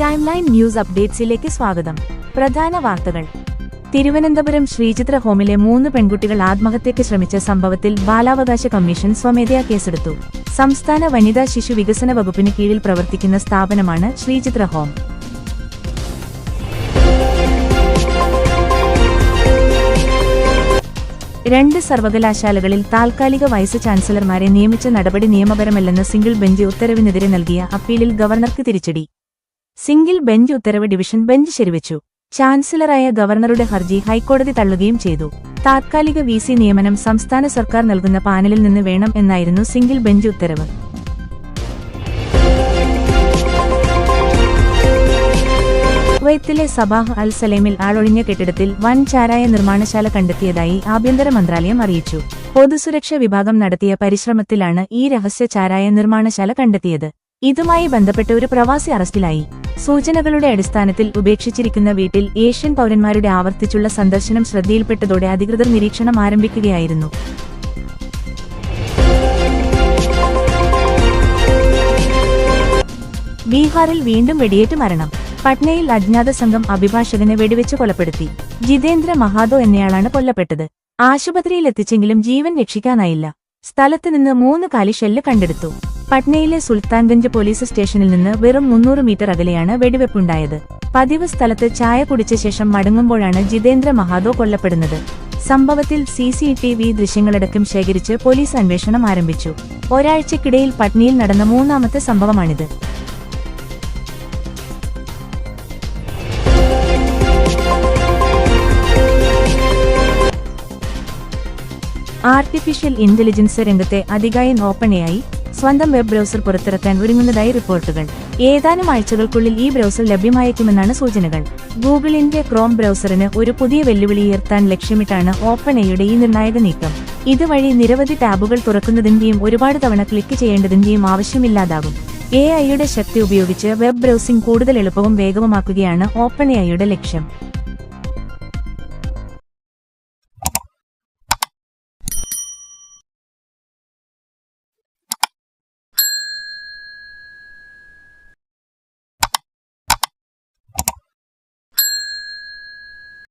Time line news അപ്ഡേറ്റ്സിലേക്ക് സ്വാഗതം. പ്രധാന വാർത്തകൾ. തിരുവനന്തപുരം ശ്രീചിത്ര ഹോമിലെ മൂന്ന് പെൺകുട്ടികൾ ആത്മഹത്യയ്ക്ക് ശ്രമിച്ച സംഭവത്തിൽ ബാലാവകാശ കമ്മീഷൻ സ്വമേധയാ കേസെടുത്തു. സംസ്ഥാന വനിതാ ശിശു വികസന വകുപ്പിന് കീഴിൽ പ്രവർത്തിക്കുന്ന സ്ഥാപനമാണ് ശ്രീചിത്ര ഹോം. രണ്ട് സർവകലാശാലകളിൽ താൽക്കാലിക വൈസ് ചാൻസലർമാരെ നിയമിച്ച നടപടി നിയമപരമല്ലെന്ന് സിംഗിൾ ബെഞ്ച് ഉത്തരവിനെതിരെ നൽകിയ അപ്പീലിൽ ഗവർണർക്ക് തിരിച്ചടി. സിംഗിൾ ബെഞ്ച് ഉത്തരവ് ഡിവിഷൻ ബെഞ്ച് ശരിവച്ചു. ചാൻസലറായ ഗവർണറുടെ ഹർജി ഹൈക്കോടതി തള്ളുകയും ചെയ്തു. താത്കാലിക വി സി നിയമനം സംസ്ഥാന സർക്കാർ നൽകുന്ന പാനലിൽ നിന്ന് വേണം എന്നായിരുന്നു സിംഗിൾ ബെഞ്ച് ഉത്തരവ്. കുവൈത്തിലെ സബാഹ് അൽ സലേമിൽ ആളൊഴിഞ്ഞ കെട്ടിടത്തിൽ വൻ ചാരായ നിർമ്മാണശാല കണ്ടെത്തിയതായി ആഭ്യന്തര മന്ത്രാലയം അറിയിച്ചു. പൊതുസുരക്ഷാ വിഭാഗം നടത്തിയ പരിശ്രമത്തിലാണ് ഈ രഹസ്യ ചാരായ നിർമ്മാണശാല കണ്ടെത്തിയത്. ഇതുമായി ബന്ധപ്പെട്ട് ഒരു പ്രവാസി അറസ്റ്റിലായി. സൂചനകളുടെ അടിസ്ഥാനത്തിൽ ഉപേക്ഷിച്ചിരിക്കുന്ന വീട്ടിൽ ഏഷ്യൻ പൗരന്മാരുടെ ആവർത്തിച്ചുള്ള സന്ദർശനം ശ്രദ്ധയിൽപ്പെട്ടതോടെ അധികൃതർ നിരീക്ഷണം ആരംഭിക്കുകയായിരുന്നു. ബീഹാറിൽ വീണ്ടും വെടിയേറ്റ് മരണം. പട്നയിൽ അജ്ഞാത സംഘം അഭിഭാഷകനെ വെടിവെച്ച് കൊലപ്പെടുത്തി. ജിതേന്ദ്ര മഹാദോ എന്നയാളാണ് കൊല്ലപ്പെട്ടത്. ആശുപത്രിയിലെത്തിച്ചെങ്കിലും ജീവൻ രക്ഷിക്കാനായില്ല. സ്ഥലത്ത് നിന്ന് മൂന്ന് കാലി ഷെല്ല് കണ്ടെടുത്തു. പട്നയിലെ സുൽത്താൻഗഞ്ച് പോലീസ് സ്റ്റേഷനിൽ നിന്ന് വെറും മുന്നൂറ് മീറ്റർ അകലെയാണ് വെടിവെപ്പുണ്ടായത്. പതിവ് സ്ഥലത്ത് ചായ കുടിച്ച ശേഷം മടങ്ങുമ്പോഴാണ് ജിതേന്ദ്ര മഹാദോ കൊല്ലപ്പെടുന്നത്. സംഭവത്തിൽ സി സി ടി വി ദൃശ്യങ്ങളടക്കം ശേഖരിച്ച് പോലീസ് അന്വേഷണം ആരംഭിച്ചു. ഒരാഴ്ചക്കിടയിൽ പട്നയിൽ നടന്ന മൂന്നാമത്തെ സംഭവമാണിത്. ആർട്ടിഫിഷ്യൽ ഇന്റലിജൻസ് രംഗത്തെ ഓപ്പണയായി സ്വന്തം വെബ് ബ്രൗസർ പുറത്തിറക്കാൻ ഒരുങ്ങുന്നതായി റിപ്പോർട്ടുകൾ. ഏതാനും ആഴ്ചകൾക്കുള്ളിൽ ഈ ബ്രൗസർ ലഭ്യമായേക്കുമെന്നാണ് സൂചനകൾ. ഗൂഗിളിന്റെ ക്രോം ബ്രൗസറിന് ഒരു പുതിയ വെല്ലുവിളി ഉയർത്താൻ ലക്ഷ്യമിട്ടാണ് ഓപ്പണയുടെ ഈ നിർണായക നീക്കം. ഇതുവഴി നിരവധി ടാബുകൾ തുറക്കുന്നതിന്റെയും ഒരുപാട് തവണ ക്ലിക്ക് ചെയ്യേണ്ടതിന്റെയും ആവശ്യമില്ലാതാകും. എ ഐയുടെ ശക്തി ഉപയോഗിച്ച് വെബ് ബ്രൗസിംഗ് കൂടുതൽ എളുപ്പവും വേഗവുമാക്കുകയാണ് ഓപ്പൺ എഐയുടെ ലക്ഷ്യം.